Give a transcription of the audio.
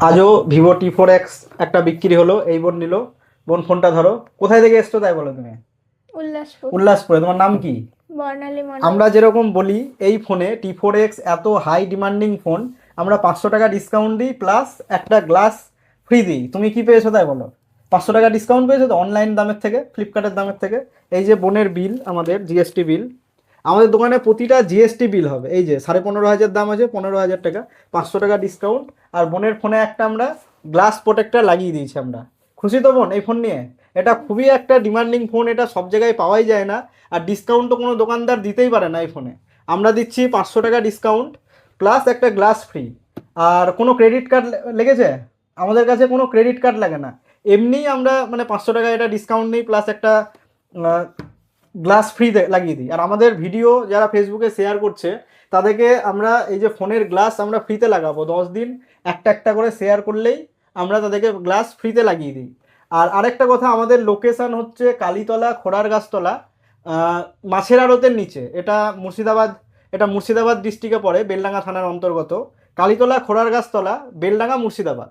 আজও Vivo T four x একটা বিক্রি হলো এই বোন নিল। বোন ফোনটা ধরো। কোথায় থেকে এসছো তাই বলো তুমি? উল্লাসপুর। উল্লাসপুরে তোমার নাম কি? আমরা যেরকম বলি এই ফোনে টি ফোর এক্স এত হাই ডিমান্ডিং ফোন আমরা পাঁচশো টাকা ডিসকাউন্ট দিই প্লাস একটা গ্লাস ফ্রি দিই। তুমি কি পেয়েছ তাই বলো? পাঁচশো টাকা ডিসকাউন্ট পেয়েছ তো অনলাইন দামের থেকে ফ্লিপকার্টের দামের থেকে। এই যে বোনের বিল আমাদের জিএসটি বিল আমাদের দোকানে প্রতিটা জিএসটি বিল হবে। এই যে সাড়ে পনেরো হাজার দাম আছে, পনেরো হাজার টাকা, পাঁচশো টাকা ডিসকাউন্ট আর বোনের ফোনে একটা আমরা গ্লাস প্রোটেক্টর লাগিয়ে দিয়েছি আমরা। খুশি তো বোন এই ফোন নিয়ে? এটা খুবই একটা ডিমান্ডিং ফোন এটা সব জায়গায় পাওয়াই যায় না। আর ডিসকাউন্ট তো কোনো দোকানদার দিতেই পারে না এই ফোনে আমরা দিচ্ছি পাঁচশো টাকা ডিসকাউন্ট প্লাস একটা গ্লাস ফ্রি আর কোনো ক্রেডিট কার্ড লেগেছে? আমাদের কাছে কোনো ক্রেডিট কার্ড লাগে না। এমনিই আমরা মানে পাঁচশো টাকা এটা ডিসকাউন্ট নিই প্লাস একটা গ্লাস ফ্রি লাগিয়ে দিই। আর আমাদের ভিডিও যারা ফেসবুকে শেয়ার করছে, তাদেরকে আমরা এই যে ফোনের গ্লাস আমরা ফ্রিতে লাগাবো। দশ দিন একটা একটা করে শেয়ার করলেই আমরা তাদেরকে গ্লাস ফ্রিতে লাগিয়ে দিই। আর আরেকটা কথা, আমাদের লোকেশন হচ্ছে কালীতলা, খোড়ার গাছতলা মাছের আড়তের নিচে। এটা মুর্শিদাবাদ এটা মুর্শিদাবাদ ডিস্ট্রিক্টে পড়ে, বেলডাঙ্গা থানার অন্তর্গত। কালীতলা, খোড়ার গাছতলা, বেলডাঙ্গা, মুর্শিদাবাদ।